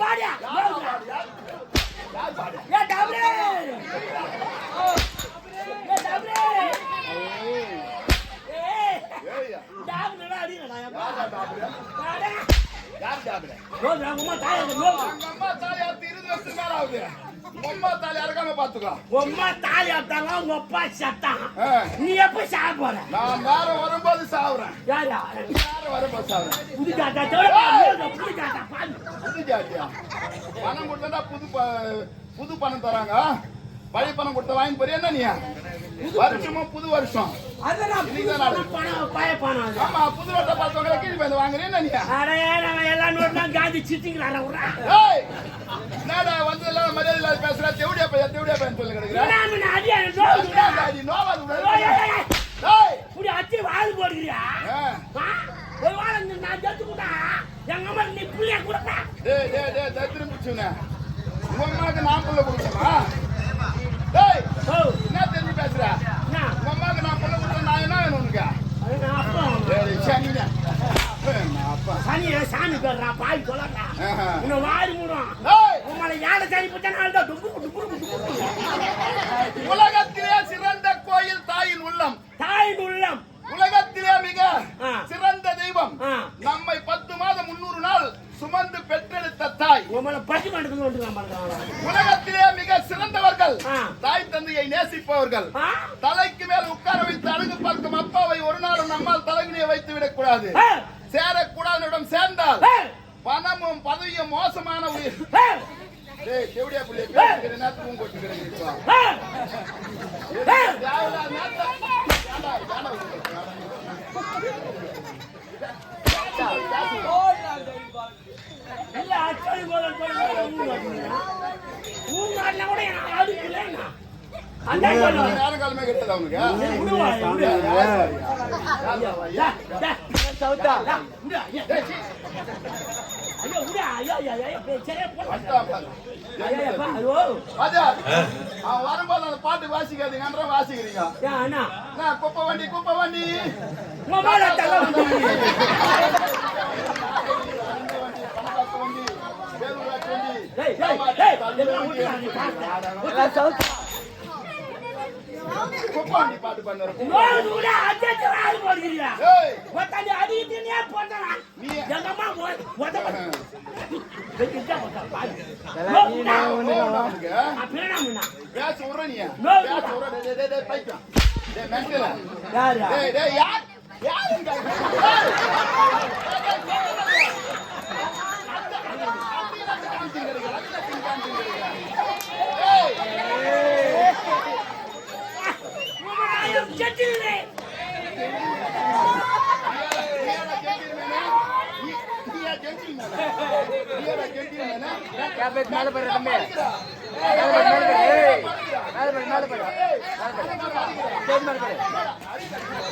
பாடியா? ஏ டபுளே! ஏ டபுளே! ஏய் டபுளே அடிங்கடா யாரா மேல ஆகுது தாலி அறுக்காம பாத்துக்கோ உம்மா தாலி அத்தாங்க உங்க அப்பா செத்தான். நீ எப்ப சாக போற? நான் வேற வரும்போது சாவுறேன். யாரா வேற வரும்போது சாவுறேன். புது ஜாத்தியா பணம் கொடுத்தா புது புது பணம் தராங்க. பழைய பணம் கொடுத்த வாங்கி போறியா என்ன நீ? வருஷமும் புது வருஷம். ஆமா புது நோட்டை பார்த்தவங்களை கீழ் வந்து வாங்குறேன் நீ? எல்லா நோட்லாம் காந்தி ஏய் என்னடா வந்து எல்லாம் மரியாதை இல்லாத பேசுறா? தெவடியா பையன் தெவடியா பையன் சொல்லி கிடக்குறேன் நோவாது அச்சி வாழ் போடுறியா ஆ. ஆ? ஒரு வாரம் இந்த நான் ஜத்து கூட்டா எங்க அம்மா நீ புள்ளைய கொடுத்தா டேய் டேய் டேய் தத்திரம் பிடிச்சுன உங்க அம்மாவுக்கு நான் புள்ள கொடுக்கணுமா? டேய் என்ன தெரிஞ்சு பேசுற? என்ன? உங்க அம்மாவுக்கு நான் புள்ள கொடுத்தா நான் என்ன வேணும் உனக்கு? நான் சாமி பேர்றா பாய் ஆஹா. உன்னை வாரி மூடும் உங்களை யாரை சனி போட்டா நாள் தான் டுப்பு டுப்பு டுப்பு உலகத்திலே மிக சிறந்தவர்கள். தாய் தந்தையை நேசிப்பவர்கள்? தலைக்கு மேல் உட்கார வைத்து அழகு பார்க்கும் அப்பாவை ஒரு நாளும் நம்மால் தலைவினியை வைத்து விடக் கூடாது ஆ? சேரக்கூடாதனிடம் சேர்ந்தால்? பணமும் பதவியும் மோசமான உயிர் ஆ? டேய் செவிடியா புள்ளிய அச்சடி போல போய் ஊங்க மாட்டீங்களா? ஊங்க ஆட்டினா கூட எனக்கு. அதான் காலமே சவுத்தா. ஐயா. ஐயோ, ஐயோ, ஐயோ, ஐயோ, போடா. அந்த பாட்டு வாசிக்காதீங்கன்ற வாசிக்கிறீங்க. ஏன், அண்ணா, என்ன, குப்பை வண்டி குப்பை வண்டி. யாரா? டேய், டேய், யார் கேபேட் மேல போற தம்பி மேல போடு, மேல போடு. ஏய், மேல போடு, மேல போடு. மேல போடு. ஸ்டேஜ் மேல போடு.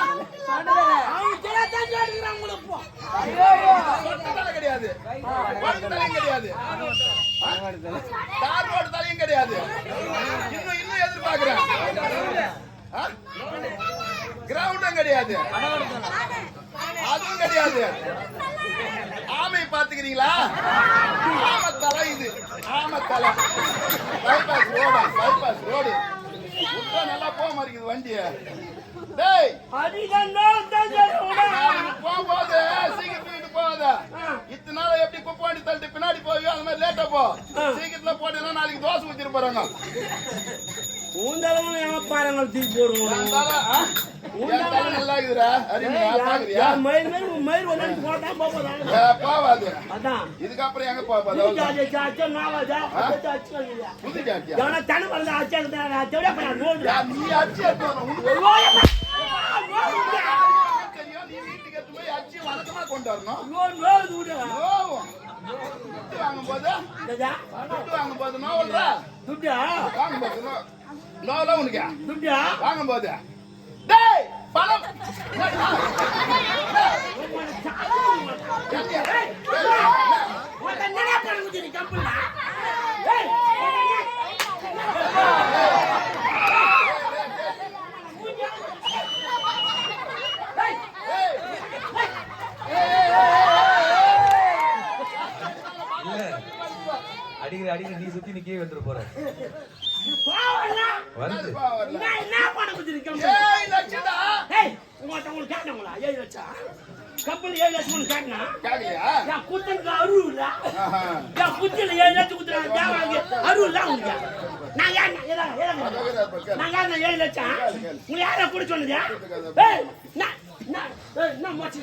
அவன் ஜெயத்தான் சொல்லிக்கிறான் உங்களுக்கு இப்போ. கிடையாது கிடையாது தார் ரோடு தலையும் கிடையாது இன்னும் இன்னும் எதிர்பார்க்கிறேன் கிரவுண்டும் கிடையாது அதுவும் கிடையாது ஆமை பாத்துக்கிறீங்களா ஆமை தலை இது ஆமை தலை பைபாஸ் ரோடா பைபாஸ் ரோடு விட்டா நல்லா போக மாட்டேங்குது வண்டிய. டேய். போகும்போது சீக்கிரம் தூக்கிட்டு போகாத. இத்தனை நாள் எப்படி குப்பை வண்டி தள்ளிட்டு பின்னாடி போவியோ அந்த மாதிரி லேட்டா போ. சீக்கிரத்துல போட்டீங்கன்னா நாளைக்கு தோசை ஊத்திட்டு போறாங்க. உன் தலைவன் எவன் பாருங்கள் தூக்கி போடுவோம் இதுக்கப்புறம் எங்க வழக்கமா கொண்டு வரணும். நோடு விடு நோவும். துட்டு வாங்கும்போது, வாங்கும்போது வாங்கும்போது நோ- நோவுல உனக்கு? துட்டா வாங்கும்போது. டேய், பணம். உன்னை என்னடா பண்ண முடியும் கம்பெனில ஏய் இல்ல அடிக்கிற அடிக்கிற நீ சுத்தி நீ கீழே வந்துட போற பாவம்ல வருது? என்ன பண்ண கம்பெனி ஏய், உங்களுக்கு ஏழு லட்சம். கேக்கலையா? என் குத்தனுக்கு அருள் இல்ல. என் குத்தில ஏழு லட்சம் குத்துறாங்க தேவாங்க அருள் இல்ல உங்களுக்கு நான் யார் ஏதா ஏதா நான் யார் ஏழு லட்சம்? உங்களை யாரை கூட சொன்னது? ஏய் நான் நான் ஏய், நான் மோச்சு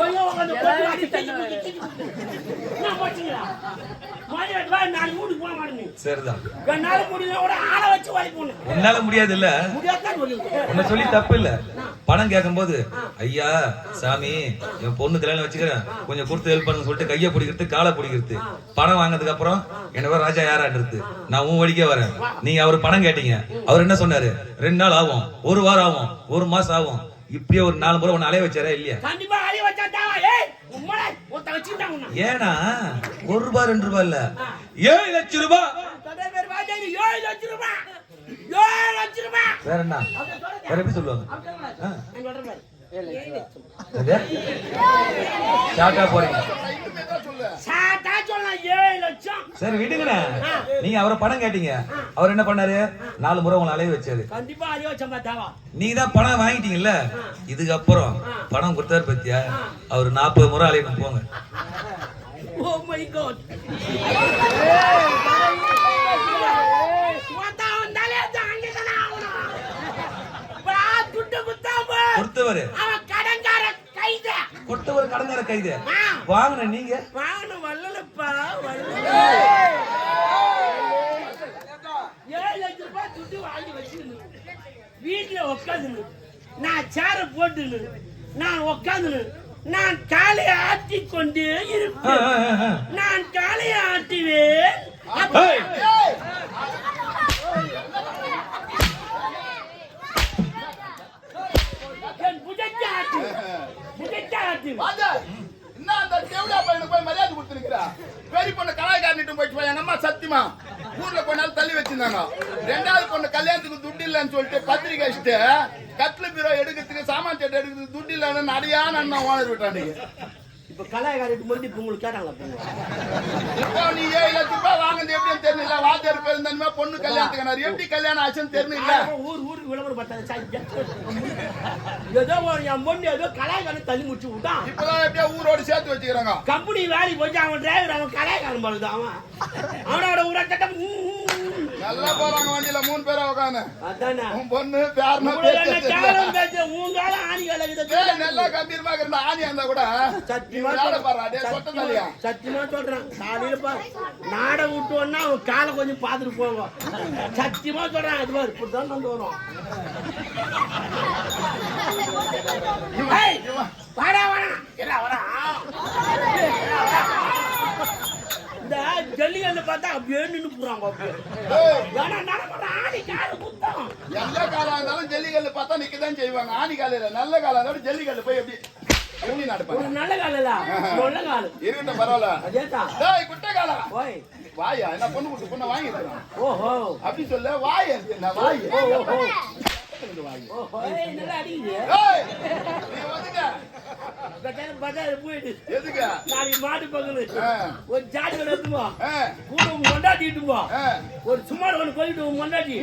ஒய்யோ உட்காந்து போட்டு வாடி தள்ளி விட்டு, தள்ளி விட்டு. நான் மோச்சுங்களா மாடி வா நான் வீட்டுக்கு போக மாட்டேன் சரிதான். என்னால முடியல கூட ஆளை வச்சு வாடி போனேன் உன்னால முடியாது இல்ல முடியாதான் உன்னை சொல்லி தப்பு இல்ல பணம் கேட்கும்போது ஐயா சாமி என் பொண்ணு கல்யாணம் வச்சுக்கிறேன். கொஞ்சம் கொடுத்து ஹெல்ப் பண்ணுங்க சொல்லிட்டு கையை பிடிக்கிறது காலை பிடிக்கிறது. பணம் வாங்கினதுக்கு அப்புறம் என்ன ராஜா யாரான்றது. நான் உன் வழிக்கே வரேன். நீங்க அவர் பணம் கேட்டீங்க. அவர் என்ன சொன்னாரு? ரெண்டு நாள் ஆகும். ஒரு வாரம் ஆகும். ஒரு மாசம் ஆகும். இப்படியே ஒரு நாலு முறை உன்னை அலைய வச்சாரா இல்லையா? ஏன்னா ஒரு ரூபாய் ரெண்டு ரூபாய் இல்ல. ஏழு லட்சம் ரூபாய் ஏழு லட்சம் ரூபாய் ஏழு லட்சம் ரூபாய் வேற என்ன? வேற எப்படி சொல்லுவாங்க? ஷார்ட்டா போறீங்க. சரி விடுங்கண்ணே. நீங்க அவரை பணம் கேட்டீங்க. அவர் என்ன பண்ணாரு? நாலு முறை உங்களை அலைய வச்சாரு. நீங்க தான் பணம் வாங்கிட்டீங்கல்ல? இதுக்கப்புறம் பணம் கொடுத்தாரு பத்தியா? அவர் நாற்பது முறை அலையணும் போங்க. கொடுத்தவரு. அவன் கடன்கார கைத. கொடுத்தவர் கடங்கார கைது. வாங்கின நீங்க? வாங்கணும் வல்லலப்பா வல்லல ஏழு லட்ச ரூபாய் துட்டு வாங்கி வச்சுக்கணும் வீட்டுல உட்காந்துன்னு நான் சேர போட்டுன்னு நான் உட்காந்துன்னு நான் காலையை ஆட்டி கொண்டே இருப்பேன். நான் காலையை ஆட்டுவேன் அப்ப- ஏய், ஏய், என் புஜத்தை ஆட்டு புஜத்தை ஆட்டு ராஜா, என்ன அந்த தேவடா பையனுக்கு போய் மரியாதை கொடுத்துருக்கிறா? பெரிய பொண்ணு கலாய்க்காரனிட்டு போயிட்டு போய், அம்மா சத்தியமா? ஊர்ல கொஞ்ச நாள் தள்ளி வச்சிருந்தாங்க. ரெண்டாவது பொண்ணு கல்யாணத்துக்கு துட்டு இல்லைன்னு சொல்லிட்டு பத்திரிக்கை வச்சுட்டு கட்லு பீரோ எடுக்கிறதுக்கு சாமான் செட்டு எடுக்கிறதுக்கு துட்டு இல்லைன்னு நடையா நன்னா ஓனர் விட்டானுங்க இப்ப கலாய்காரிட்டு மட்டும் இப்ப உங்களுக்கு கேட்டாங்களா நீ ஏழு லட்சம் ரூபாய் வாங்குறது பேர் இருந்தாலுமே பொண்ணு கல்யாணத்துக்கு எப்படி கல்யாணம் ஆச்சுன்னு தெரியல ஊர் ஊருக்கு விளம்பரம் பார்த்தாங்க ஏதோ என் பொண்ணு ஏதோ கலாய்காரன் தள்ளி முடிச்சு விட்டான். இப்பதான் எப்படியோ ஊரோடு சேர்த்து வச்சுக்கிறாங்க. கம்பெனி வேலைக்கு போச்சு அவன் டிரைவர் அவன் கலாய்காரன் போலுது அவன். அவனோட ஊரா சட்டம் நல்லா போறாங்க வண்டியில மூணு பேரா உட்காந்து உன் பொண்ணு பேரனா பேச்சு? நல்லா கம்பீரமா இருந்தா ஆணி இருந்தா கூட சத்தியமா சொல்றேன். சத்தியமா- சொல்றேன். காலையில பா நாடகம் விட்டோன்னா அவன் காலை கொஞ்சம் பார்த்துட்டு போவோம் சத்தியமா சொல்றேன். அது மாதிரி இப்படிதான் வந்து வரும். வாடா வாடா. இல்ல வரா ஜல்லிக்கல்ல பார்த்தா அப்படியே நின்று போறாங்க ஏன்னா நடக்கிற ஆணி கால குத்தம். எந்த காலம் இருந்தாலும் ஜல்லிக்கல்லு பார்த்தா நிக்கதான் செய்வாங்க. ஆணி காலையில நல்ல காலம் இருந்தாலும் ஜல்லிக்கல்லு போய் எப்படி எப்படி நடப்பாங்க? நல்ல காலல? நல்ல காலம் இருக்கட்டும் பரவாயில்ல. அதேதான். டேய் குட்டை காலம் ஓய் வாயா என்ன பொண்ணு குட்டு பொண்ணை வாங்கிருக்கலாம் ஓஹோ. அப்படி சொல்ல வாய் வாய்? ஓஹோ. வாய். ஓஹோ. ஏய், நல்லா அடிக்குது ஏய், நீ வந்துட்ட. பஜார் போயிட்டு எதுக்கு? நாளைக்கு மாட்டு. ஒரு ஜாடி ஒன்று எடுத்துமா கூட உன் கொண்டாட்டி இட்டுமா ஒரு சுமார் ஒன்று போயிட்டு உன் கொண்டாட்டி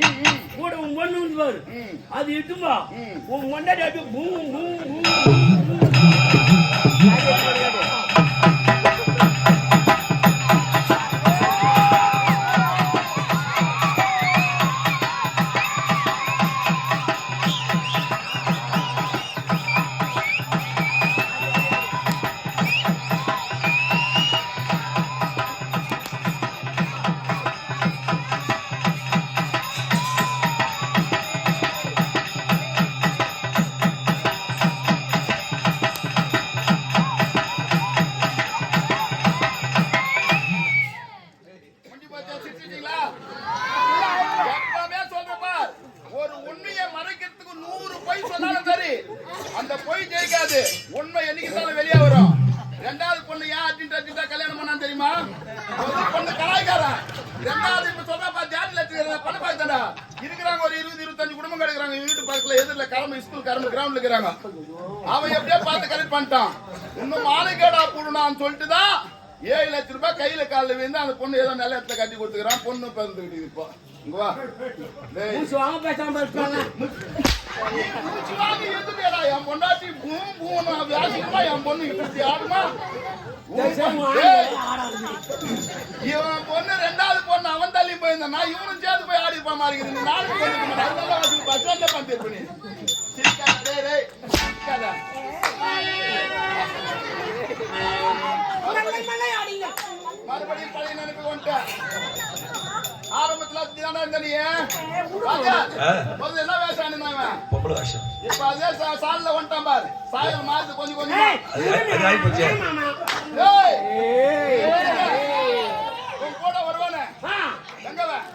கூட உன் பொண்ணு வந்து பாரு. அது இட்டுமா. உன் கொண்டாட்டி அப்படியே பூம் பூம் பொய் ஜெயிக்காது. உண்மை என்னைக்கு வெளியே வரும். ரெண்டாவது பொண்ணு ஏன் அர்ஜென்ட் அர்ஜென்டா கல்யாணம் பண்ணான்னு தெரியுமா? ஒரு பொண்ணு கலாய்க்காரன் ரெண்டாவது இப்ப சொன்னாப்பா ஜாடியில் வச்சுக்கிறத பண்ண பார்த்தாடா இருக்கிறாங்க ஒரு இருபது இருபத்தஞ்சு குடும்பம் கிடைக்கிறாங்க. வீட்டு பக்கத்துல எதிரில் கரம்பு ஸ்கூல் கிளம்பு கிரவுண்ட்ல இருக்கிறாங்க. அவன் எப்படியே பார்த்து கரெக்ட் பண்ணிட்டான். இன்னும் மாலைக்கேடா போடணும்னு சொல்லிட்டு தான் ஏழு லட்ச ரூபாய் கையில காலில் விழுந்து அந்த பொண்ணு ஏதோ நல்ல இடத்துல கட்டி கொடுத்துக்கிறான். பொண்ணு பிறந்துக்கிட்டு இப்போ. இங்க வா. டேய் மூச்சு வாங்க பேசாம இருப்பாங்க நீ மூச்சு வாங்கி எதுக்குடா? என் பொண்டாட்டி பூம் பூன்னு வியாசிக்குமா? என் பொண்ணு இப்படி ஆடுமா? இவன் பொண்ணு ரெண்டாவது பொண்ணு அவன் தள்ளி போயிருந்தான். நான் இவனும் போய் ஆடி இருப்பான் மாதிரி இருக்குது. நாலு பொண்ணு அதனால பஸ் ஸ்டாண்ட்ல சிரிக்காத மறுபடியும் பழைய நினைப்பு வந்துட்டேன் பொம்பளை வருஷம் இப்ப அதே சால்ல வந்துட்டான் பாரு சாயல் மாத்து கொஞ்சம் கொஞ்சம் அது ஆயிப்போச்சு கூட வருவானே எங்க அவன்?